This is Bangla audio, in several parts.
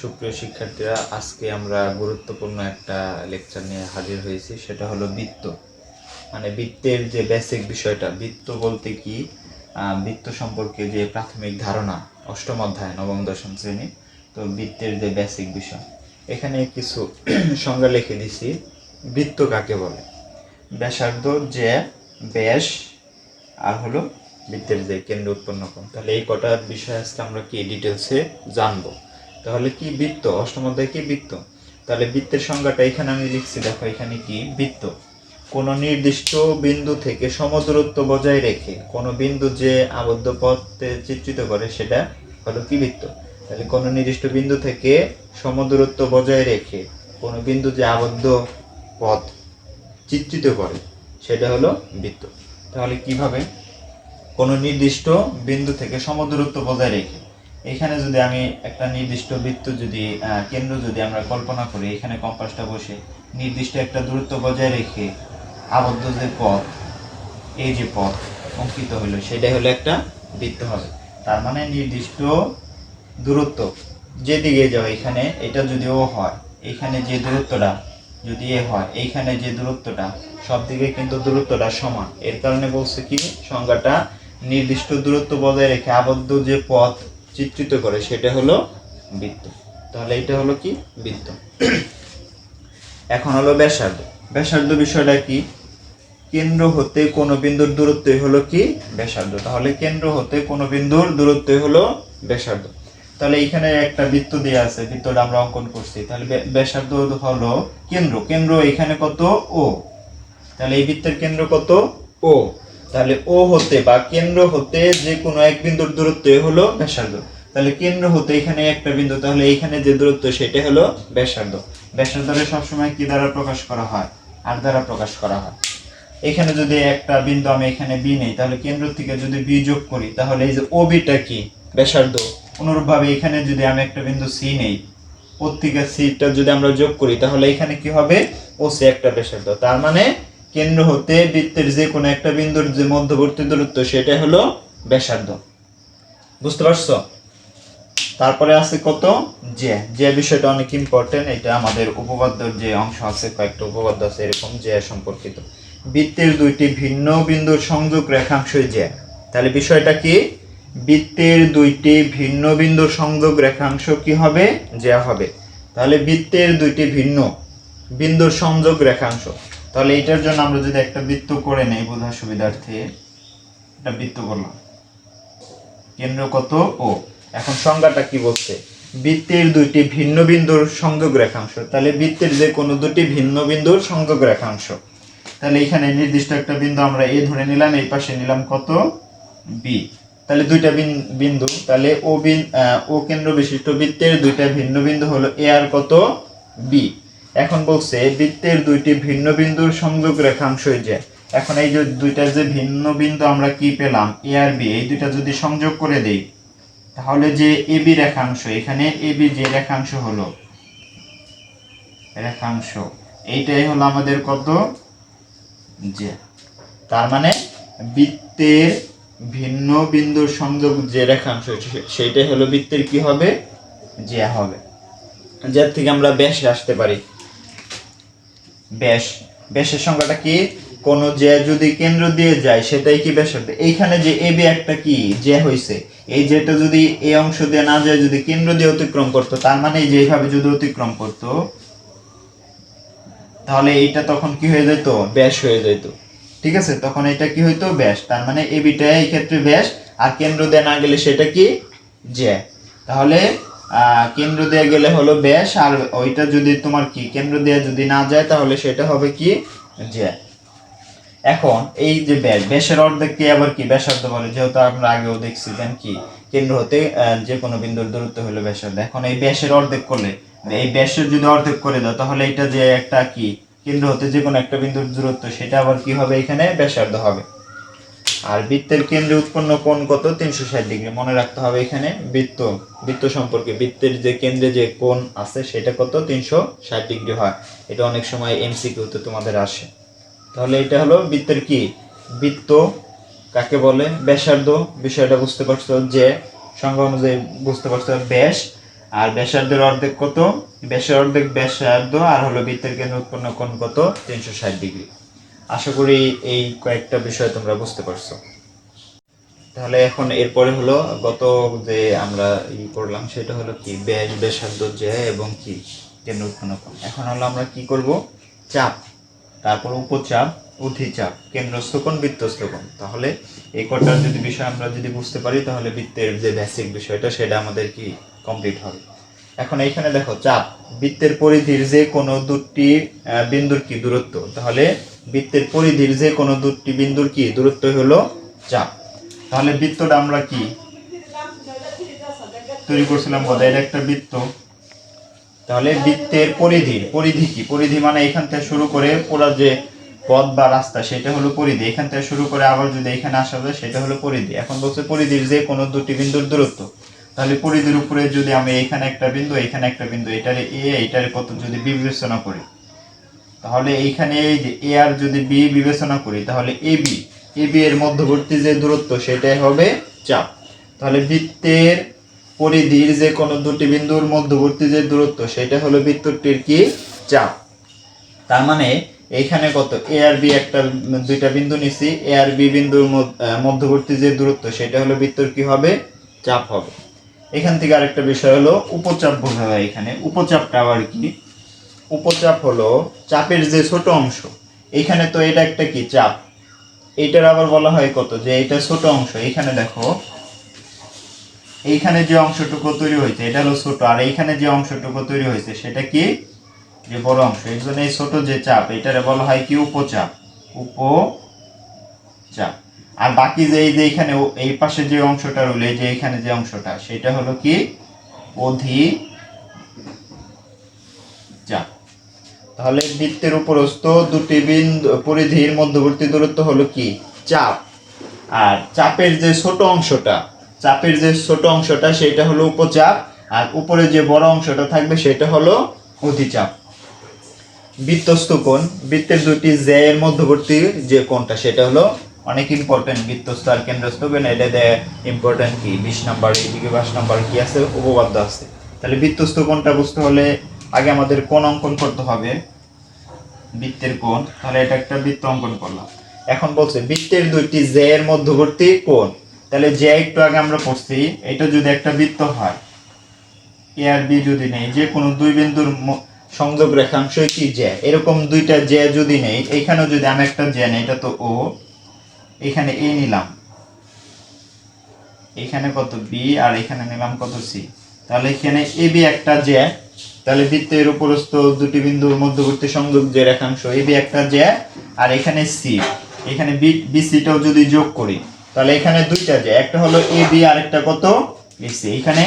সুপ্রিয় শিক্ষার্থীরা, আজকে আমরা গুরুত্বপূর্ণ একটা লেকচার নিয়ে হাজির হয়েছি, সেটা হলো বৃত্ত। মানে বৃত্তের যে বেসিক বিষয়টা, বৃত্ত বলতে কি? বৃত্ত সম্পর্কে যে প্রাথমিক ধারণা, অষ্টম অধ্যায়, নবম, দশম শ্রেণি, তো বৃত্তের যে বেসিক বিষয়। এখানে কিছু সংজ্ঞা লিখে দিছি, বৃত্ত কাকে বলে? ব্যাসার্ধ যে ব্যাস, আর হলো বৃত্তের যে কেন্দ্র উৎপন্ন কোণ। তাহলে এই কটা বিষয় আজকে আমরা কি ডিটেলসে জানব? তাহলে কি বৃত্ত? অষ্টম অধ্যায় কি বৃত্ত? তাহলে বৃত্তের সংজ্ঞাটা এখানে আমি লিখছি, দেখো এখানে কি? বৃত্ত। কোন নির্দিষ্ট বিন্দু থেকে সমদূরত্ব বজায় রেখে কোন বিন্দু যে আবদ্ধ পথে চিত্রিত করে সেটা হলো কি বৃত্ত? তাহলে কোন নির্দিষ্ট বিন্দু থেকে সমদূরত্ব বজায় রেখে কোন বিন্দু যে আবদ্ধ পথ চিত্রিত করে সেটা হলো বৃত্ত। তাহলে কীভাবে? কোনো নির্দিষ্ট বিন্দু থেকে সমদূরত্ব বজায় রেখে এখানে যদি আমি একটা নির্দিষ্ট বৃত্ত যদি কেন্দ্র যদি আমরা কল্পনা করি, এখানে কম্পাসটা বসে, নির্দিষ্ট একটা দূরত্ব বজায় রেখে আবদ্ধ যে পথ এই যে পথ অঙ্কিত হলো সেটাই হলো একটা বৃত্ত হবে। তার মানে নির্দিষ্ট দূরত্ব, যেদিকে যাও এখানে, এটা যদি ও হয়, এখানে যে দূরত্বটা যদি এ হয়, এইখানে যে দূরত্বটা, সব দিকে কিন্তু দূরত্বটা সমান। এর কারণে বলছে কি? সংজ্ঞাটা নির্দিষ্ট দূরত্ব বজায় রেখে আবদ্ধ যে পথ চিত্রিত করে, সেটা হলো বৃত্ত। তাহলে এটা হলো কি? বৃত্ত। এখন হলো ব্যাসার্ধ। ব্যাসার্ধ বিষয়টা কি? কেন্দ্র হতে কোনো বিন্দুর দূরত্বই হলো কি? ব্যাসার্ধ। তাহলে কেন্দ্র হতে কোনো বিন্দুর দূরত্বই হলো ব্যাসার্ধ। তাহলে এখানে একটা বৃত্ত দেওয়া আছে, বৃত্তটা আমরা অঙ্কন করছি। তাহলে ব্য- ব্যাসার্ধ হলো কেন্দ্র। কেন্দ্র এখানে কত? ও। তাহলে এই বৃত্তের কেন্দ্র কত? ও। তাহলে ও হতে বা কেন্দ্র হতে যে কোনো এক বিন্দুর দূরত্ব হলো ব্যাসার্ধ। তাহলে কেন্দ্র হতে এখানে একটা বিন্দু, তাহলে এইখানে যে দূরত্ব সেটা হলো ব্যাসার্ধ। ব্যাসার্ধকে সবসময় কি দ্বারা প্রকাশ করা হয়? আর দ্বারা প্রকাশ করা হয়? এখানে যদি একটা বিন্দু আমি এখানে বি নেই, তাহলে কেন্দ্র থেকে যদি বি যোগ করি, তাহলে এই যে ও বিটা কি? ব্যাসার্ধ। অনুরূপভাবে এখানে যদি আমি একটা বিন্দু সি নেই ওর থেকে সিটা যদি আমরা যোগ করি, তাহলে এখানে কি হবে? ও সি একটা ব্যাসার্ধ। তার মানে কেন্দ্র হতে বৃত্তের যে কোনো একটা বিন্দুর যে মধ্যবর্তী দূরত্ব সেটা হলো ব্যাসার্ধ। বুঝতে পারছ? তারপরে আছে কত? যে যে বিষয়টা অনেক ইম্পর্টেন্ট এটা আমাদের উপপাদ্যর যে অংশ আছে, কয়েকটা উপপাদ্য আছে, এরকম যে সম্পর্কিত। বৃত্তের দুইটি ভিন্ন বিন্দুর সংযোগ রেখাংশই যে তাহলে বিষয়টা কি? বৃত্তের দুইটি ভিন্ন বিন্দুর সংযোগ রেখাংশ কি হবে? যে হবে। তাহলে বৃত্তের দুইটি ভিন্ন বিন্দুর সংযোগ রেখাংশ। তাহলে এটার জন্য আমরা যদি একটা বৃত্ত করে নেই বোঝার সুবিধার্থে একটা বৃত্ত করলাম। কেন্দ্র কত? ও, এখন সংজ্ঞাটা কি বলছে? বৃত্তের দুইটি ভিন্ন বিন্দুর সংযোগ রেখাংশ। তাহলে বৃত্তের যে কোনো দুটি ভিন্ন বিন্দুর সংযোগ রেখাংশ। তাহলে এখানে নির্দিষ্ট একটা বিন্দু আমরা এ ধরে নিলাম, এই পাশে নিলাম কত? বি তাহলে দুইটা বিন- বিন্দু, তাহলে ও ও কেন্দ্র বিশিষ্ট বৃত্তের দুইটা ভিন্ন বিন্দু হলো এ আর কত? বি এখন বলছে, বৃত্তের দুইটি ভিন্ন বিন্দুর সংযোগ রেখাংশই যে। এখন এই যে দুইটা যে ভিন্ন বিন্দু আমরা কি পেলাম? এ আর বি এই দুইটা যদি সংযোগ করে দেই, তাহলে যে এ বি রেখাংশ, এখানে এ বি যে রেখাংশ হলো, রেখাংশ, এইটাই হলো আমাদের কত? যে। তার মানে বৃত্তের ভিন্ন বিন্দুর সংযোগ যে রেখাংশ সেইটাই হলো বৃত্তের কি হবে? যে হবে। যার থেকে আমরা ব্যাসে আসতে পারি। ব্যাস ব্যাসের সংখ্যাটা কি? কোন যে যদি কেন্দ্র দিয়ে যায়, সেটাই কি ব্যাসার্ধ এইখানে যে এ, বি একটা কি? যে হইছে। এই যেটা যদি এই অংশ দিয়ে না যায়, যদি কেন্দ্র দিয়ে অতিক্রম করতো, তার মানে এই যে এইভাবে যদি অতিক্রম করতো, তাহলে এইটা তখন কি হয়ে যেত ব্যাস হয়ে যেত ঠিক আছে? তখন এটা কি হইতো? ব্যাস তার মানে এ বিটা এই ক্ষেত্রে ব্যাস আর কেন্দ্র দিয়ে না গেলে সেটা কি? যে। তাহলে কেন্দ্র দিয়ে গেলে হলো ব্যাস, আর ওইটা যদি তোমার কি? কেন্দ্র দিয়ে যদি না যায়, তাহলে সেটা হবে কি? যে, এখন এই যে ব্যাস, ব্যাসের অর্ধেককে আবার কি? ব্যাসার্ধ বলে, যেহেতু আমরা আগেও দেখছিলেন কি? কেন্দ্র হতে যে কোনো বিন্দুর দূরত্ব হলো ব্যাসার্ধ। এখন এই ব্যাসের অর্ধেক করলে, এই ব্যাসের যদি অর্ধেক করে দাও, তাহলে এটা যে একটা কি? কেন্দ্র হতে যে কোনো একটা বিন্দুর দূরত্ব, সেটা আবার কি হবে? এখানে ব্যাসার্ধ হবে। আর বৃত্তের কেন্দ্রে উৎপন্ন কোণ কত? তিনশো ষাট ডিগ্রি। মনে রাখতে হবে এখানে বৃত্ত। বৃত্ত সম্পর্কে বৃত্তের যে কেন্দ্রে যে কোণ আছে, সেটা কত? তিনশো ষাট ডিগ্রি হয়। এটা অনেক সময় এমসিকিউতে তোমাদের আসে। তাহলে এটা হলো বৃত্তের কি? বৃত্ত কাকে বলে? ব্যাসার্ধ। বিষয়টা বুঝতে পারছ যে সংখ্যা অনুযায়ী বুঝতে পারছ ব্যাস। আর ব্যাসার্ধের অর্ধেক কত? ব্যাসের অর্ধেক ব্যাসার্ধ। আর হলো বৃত্তের কেন্দ্র উৎপন্ন কোণ কত? তিনশো ষাট ডিগ্রি। আশা করি এই কয়েকটা বিষয় তোমরা বুঝতে পারছ। তাহলে এখন এরপরে হলো গত যে আমরা ই করলাম, সেটা হলো কি? ব্যাস ব্যাসার্ধ যে এবং কি? কেন্দ্র কোণ এখন হলো আমরা কি করব? চাপ। তারপর উপচাপ, অধিচাপ, কেন্দ্রস্থ কোণ, বৃত্তস্থ কোণ। তাহলে এই কটার যদি বিষয় আমরা যদি বুঝতে পারি, তাহলে বৃত্তের যে বেসিক বিষয়টা, সেটা আমাদের কি কমপ্লিট হবে। এখন এইখানে দেখো, চাপ। বৃত্তের পরিধির যে কোনো দুটি বিন্দুর কি দূরত্ব? তাহলে বৃত্তের পরিধির যে কোনো দুটি বিন্দুর কি? দূরত্ব হলো চাপ তাহলে বৃত্তটা আমরা কি? তৈরি করছিলাম বোধ এটা একটা বৃত্ত। তাহলে বৃত্তের পরিধি পরিধি কি? পরিধি মানে এখান থেকে শুরু করে পুরো যে পথ বা রাস্তা, সেটা হলো পরিধি। এখান থেকে শুরু করে আবার যদি এখানে আসা যায়, সেটা হলো পরিধি। এখন বলছে পরিধির যে কোনো দুটি বিন্দুর দূরত্ব। তাহলে পরিধির উপরে যদি আমি এখানে একটা বিন্দু, এখানে একটা বিন্দু, এটারে এ, এটারে কত? যদি বিবেচনা করি। তাহলে এইখানে এই যে এ আর যদি বি বিবেচনা করি, তাহলে এ বি এ বি এর মধ্যবর্তী যে দূরত্ব, সেটাই হবে চাপ। তাহলে বৃত্তের পরিধির যে কোনো দুটি বিন্দুর মধ্যবর্তী যে দূরত্ব, সেটা হলো বৃত্তটির কি? চাপ। তার মানে এইখানে কত? এ আর বি একটা, দুইটা বিন্দু নিছি, এ আর বি বিন্দুর মধ্যবর্তী যে দূরত্ব, সেটা হলো বৃত্তর কি হবে? চাপ হবে। এখান থেকে আরেকটা বিষয় হলো, উপচাপ বোঝা যায় এখানে। উপচাপটা আবার কি? উপচাপ হলো চাপের যে ছোট অংশ। এখানে তো এটা একটা কি চাপ? এটার আবার বলা হয় কত? যে এটা ছোট অংশ। এখানে দেখো, এইখানে যে অংশটুকু তৈরি হয়েছে, এটা হলো ছোট। আর এইখানে যে অংশটুকু তৈরি হয়েছে, সেটা কি? যে বড় অংশ। এর জন্য এই ছোট যে চাপ, এটারে বলা হয় কি? উপচাপ। উপচাপ। আর বাকি যে এই যে এখানে এই পাশে যে অংশটা রইল, এই যে এখানে যে অংশটা, সেটা হলো কি? অধি চাপ তাহলে বৃত্তের উপরস্থ দুটি বিন্দু পরিধির মধ্যবর্তী দূরত্ব হলো কি? চাপ। আর চাপের যে ছোট অংশটা, চাপের যে ছোট অংশটা সেটা হলো উপচাপ, আর উপরে যে বড় অংশটা থাকবে সেটা হলো অধিচাপ বৃত্তস্থ কোণ, বৃত্তের দুটি জে এর মধ্যবর্তী যে কোণটা, সেটা হলো অনেক ইম্পর্টেন্ট বৃত্তস্থ আর কেন্দ্রস্থ কোণ। এটা দেয় ইম্পর্টেন্ট কি? বিশ নাম্বার, এইদিকে বাইশ নাম্বার কি আছে? উপপাদ্য আছে। তাহলে বৃত্তস্থ কোণটা বুঝতে হলে আগে আমাদের কোন অঙ্কন করতে হবে, বৃত্তের কোণ। তাহলে এটা একটা বৃত্ত অঙ্কন করলাম। এখন বলছে, বৃত্তের দুইটি জে এর মধ্যবর্তী কোণ। তাহলে যে একটু আগে আমরা পড়ছি, এটা যদি একটা বৃত্ত হয় এ আর বি যদি নেই, যে কোনো দুই বিন্দুর সংযোগ রেখাংশই কি জ্যা এরকম দুইটা জ্যা যদি নেই, এখানেও যদি আমি একটা জ্যা নেই, এটা তো ও এখানে এ নিলাম। এখানে কত বি আর এখানে নিলাম কত সি তাহলে এখানে এ বি একটা জ্যা তাহলে বৃত্তের উপরস্থ দুটি বিন্দুর মধ্যবর্তী সংযোগ যে রেখাংশ, এ, বি, একটা জ্যা আর এখানে সি। এখানে বি বি সিটাও যদি যোগ করি, তাহলে এখানে দুইটা জ্যা একটা হলো এ, বি, আর একটা কত? সি। এখানে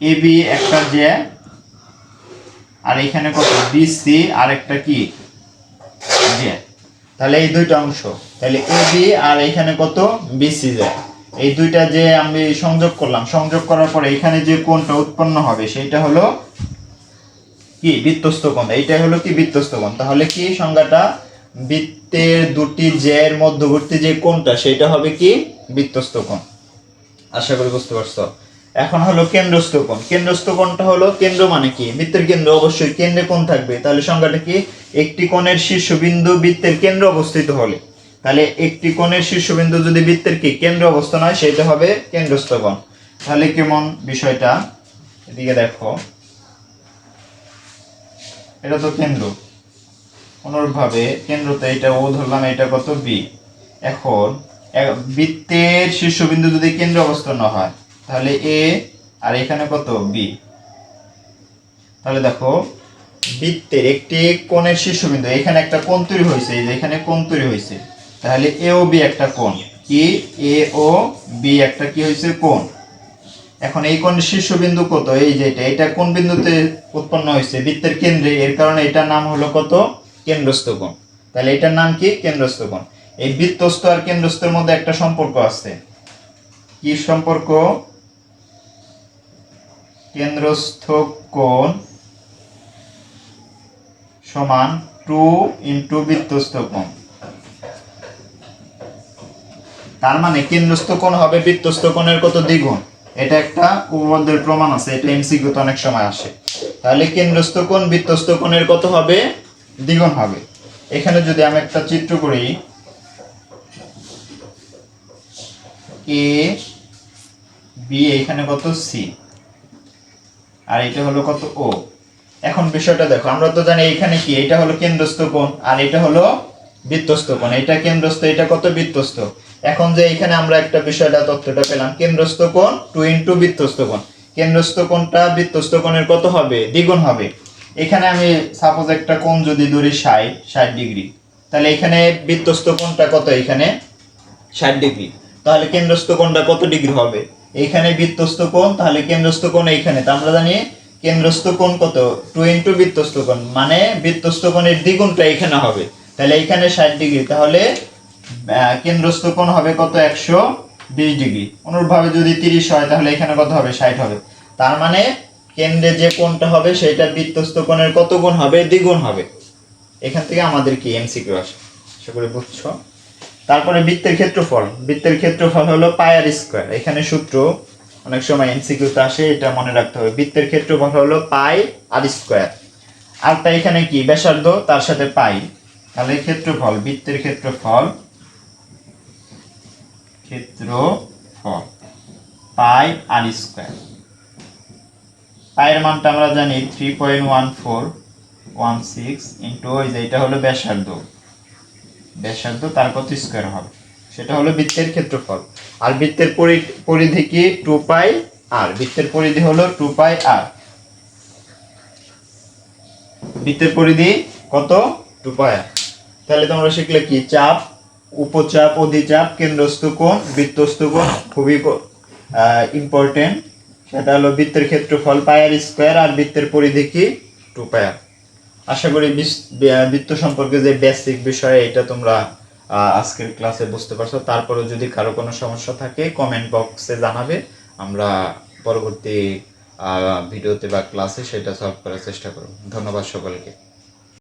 এ, বি, একটা জ্যা আর এখানে কত? বি, সি, আর একটা কি? জ্যা তাহলে এই দুইটা অংশ। তাহলে এ, বি, আর এখানে কত? বিসি যায় এই দুইটা যে আমি সংযোগ করলাম। সংযোগ করার পরে এখানে যে কোণটা উৎপন্ন হবে সেটা হলো কি? বৃত্তস্থ কোণ। এইটা হলো কি? বৃত্তস্থ কোণ। তাহলে কি সংজ্ঞাটা? বৃত্তের দুটি জের মধ্যবর্তী যে কোণটা সেটা হবে কি? বৃত্তস্থ কোণ। আশা করি বুঝতে পারছ? এখন হলো কেন্দ্রস্থ কোণ। কেন্দ্রস্থ কোণটা হলো কেন্দ্র মানে কি? বৃত্তের কেন্দ্র। অবশ্যই কেন্দ্রে কোণ থাকবে। তাহলে সংজ্ঞাটা কি? একটি কোণের শীর্ষবিন্দু বৃত্তের কেন্দ্র অবস্থিত হলে। তাহলে একটি কোণের শীর্ষবিন্দু যদি বৃত্তের কি? কেন্দ্র অবস্থান হয় সেটা হবে কেন্দ্রস্থ কোণ। তাহলে কেমন? বিষয়টা এদিকে দেখো। এটা তো কেন্দ্র। অনুরূপভাবে কেন্দ্রতে এটা ও ধরলাম, এটা কত? বি এখন বৃত্তের শীর্ষবিন্দু যদি কেন্দ্র অবস্থান হয়, তাহলে এ আর এখানে কত? বি তাহলে দেখো, বৃত্তের একটি কোণের শীর্ষবিন্দু, এখানে একটা কোণ তৈরি হয়েছে, এই যে এখানে কোণ তৈরি হয়েছে। তাহলে এ ও বি একটা কোণ, কি? এ ও বি একটা কি হয়েছে? কোণ। এখন এই কোন শীর্ষবিন্দু কত? এই যে এটা এটা কোন বিন্দুতে উৎপন্ন হয়েছে? বৃত্তের কেন্দ্রে। এর কারণে এটার নাম হলো কত? কেন্দ্রস্থ কোণ। তাহলে এটার নাম কি? কেন্দ্রস্থ কোণ। এই বৃত্তস্থ আর কেন্দ্রস্থের মধ্যে একটা সম্পর্ক আছে। কি সম্পর্ক? কেন্দ্রস্থ কোণ সমান টু ইন্টু বৃত্তস্থ কোণ। তার মানে কেন্দ্রস্থ কোণ হবে বৃত্তস্থ কোণের কত দ্বিগুণ? এটা একটা উপপাদ্যের প্রমাণ আছে, এটা এমসিকিউতে অনেক সময় আসে। তাহলে কেন্দ্রস্থ কোণ বৃত্তস্থ কোণের কত হবে? দ্বিগুণ হবে। এখানে যদি আমি একটা চিত্র করি এ বি এখানে কত সি আর এটা হলো কত ও এখন বিষয়টা দেখো, আমরা তো জানি এখানে কি, এটা হলো কেন্দ্রস্থ কোণ, আর এটা হলো বৃত্তস্থ কোণ। এটা কেন্দ্রস্থ, এটা কত বৃত্তস্থ এখন যে এখানে আমরা একটা বিষয়টা তথ্যটা পেলাম কেন্দ্রস্থ কোণ টু ইন্টু বৃত্তস্থ কোণ। কেন্দ্রস্থ কোণটা বৃত্তস্থ কোণের কত হবে? দ্বিগুণ হবে। এখানে আমি সাপোজ একটা কোণ যদি ধরি ষাট ষাট ডিগ্রি তাহলে এখানে বৃত্তস্থ কোণটা কত এখানে? ষাট ডিগ্রি। তাহলে কেন্দ্রস্থ কোণটা কত ডিগ্রি হবে? এখানে বৃত্তস্থ কোণ তাহলে কেন্দ্রস্থ কোণ এইখানে। তা আমরা জানি কেন্দ্রস্থ কোণ কত? টু ইন্টু বৃত্তস্থ কোণ মানে বৃত্তস্থ কোণের দ্বিগুণটা এখানে হবে। তাহলে এখানে ষাট ডিগ্রি তাহলে কেন্দ্রস্থ কোণ হবে কত? একশো বিশ ডিগ্রি। অনুরূপভাবে যদি তিরিশ হয়, তাহলে এখানে কত হবে? ষাট হবে। তার মানে কেন্দ্রে যে কোণটা হবে সেটা বৃত্তস্থ কোণের কত গুণ হবে? দ্বিগুণ হবে। এখান থেকে আমাদের কি? এমসিকিউ আসে। আশা করি বুঝছ? তারপরে বৃত্তের ক্ষেত্রফল। বৃত্তের ক্ষেত্রফল হলো পায়ার স্কোয়ার। এখানে সূত্র অনেক সময় এমসিকিউতে আসে, এটা মনে রাখতে হবে। বৃত্তের ক্ষেত্রফল হলো পাই আর স্কোয়ার। আর তাই এখানে কি? ব্যাসার্ধ, তার সাথে পাই। তাহলে ক্ষেত্রফল, বৃত্তের ক্ষেত্রফল ক্ষেত্রফল পাই আর স্কোয়ার। পায়ের মানটা আমরা জানি three point one four one six into ওই যে এটা হলো ব্যাসার্ধ। ব্যাসার্ধ তার কত স্কোয়ার হবে? সেটা হলো বৃত্তের ক্ষেত্রফল। আর বৃত্তের পরিধি কি? টু পাই আর বৃত্তের পরিধি হলো টু পাই আর বৃত্তের পরিধি কত? টু পাই আর তাহলে তোমরা শিখলে কি? চাপ উপচাপ, অধিচাপ, কেন্দ্রস্থ কোণ বৃত্তস্থ কোণ, খুবই ইম্পর্টেন্ট সেটা হলো বৃত্তের ক্ষেত্রফল পায়ার স্কোয়ার আর বৃত্তের পরিধি কি? টু পায়ার আশা করি বৃত্ত সম্পর্কে যে বেসিক বিষয়, এটা তোমরা আজকের ক্লাসে বুঝতে পারছ। তারপরে যদি কারও কোনো সমস্যা থাকে কমেন্ট বক্সে জানাবে। আমরা পরবর্তী ভিডিওতে বা ক্লাসে সেটা সলভ করার চেষ্টা করব। ধন্যবাদ সকলকে।